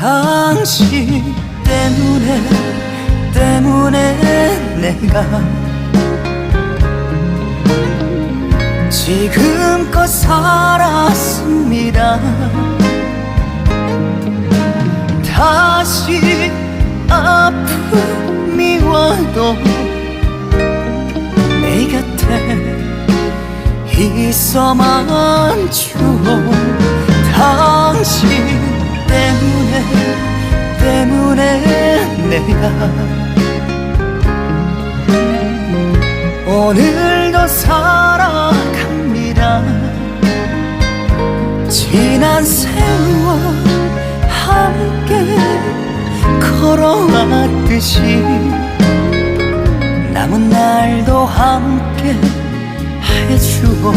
당신 때문에 때문에 내가 지금껏 살았습니다. 다시 아픔이 와도 내 곁에 있어만 줘당 내가 오늘도 살아갑니다. 지난 세월 함께 걸어왔듯이 남은 날도 함께 해주고